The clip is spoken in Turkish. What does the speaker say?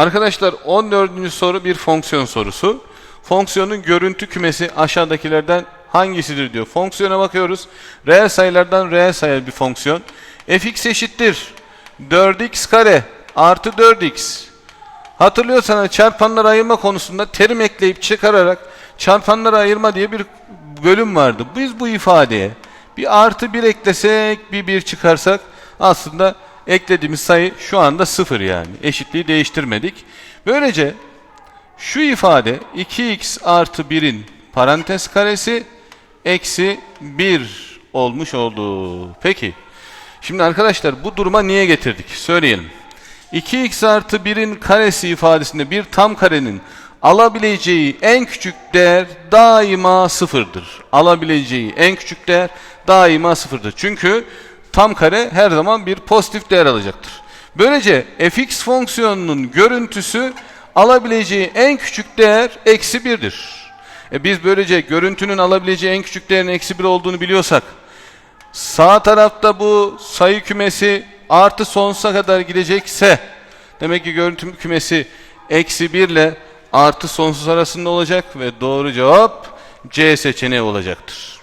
Arkadaşlar 14. soru bir fonksiyon sorusu. Fonksiyonun görüntü kümesi aşağıdakilerden hangisidir diyor. Fonksiyona bakıyoruz. Reel sayılardan reel sayı bir fonksiyon. fx eşittir 4x kare artı 4x. Hatırlıyorsanız çarpanları ayırma konusunda terim ekleyip çıkararak çarpanları ayırma diye bir bölüm vardı. Biz bu ifadeye bir artı bir eklesek bir bir çıkarsak aslında eklediğimiz sayı şu anda sıfır yani. Eşitliği değiştirmedik. Böylece şu ifade 2x artı 1'in parantez karesi eksi 1 olmuş oldu. Peki. Şimdi arkadaşlar bu duruma niye getirdik? Söyleyelim. 2x artı 1'in karesi ifadesinde bir tam karenin alabileceği en küçük değer daima sıfırdır. Alabileceği en küçük değer daima sıfırdır. Çünkü tam kare her zaman bir pozitif değer alacaktır. Böylece fx fonksiyonunun görüntüsü alabileceği en küçük değer eksi 1'dir. E biz böylece görüntünün alabileceği en küçük değerin eksi 1 olduğunu biliyorsak Sağ tarafta bu sayı kümesi artı sonsuza kadar gidecekse demek ki görüntü kümesi eksi 1 ile artı sonsuz arasında olacak ve doğru cevap C seçeneği olacaktır.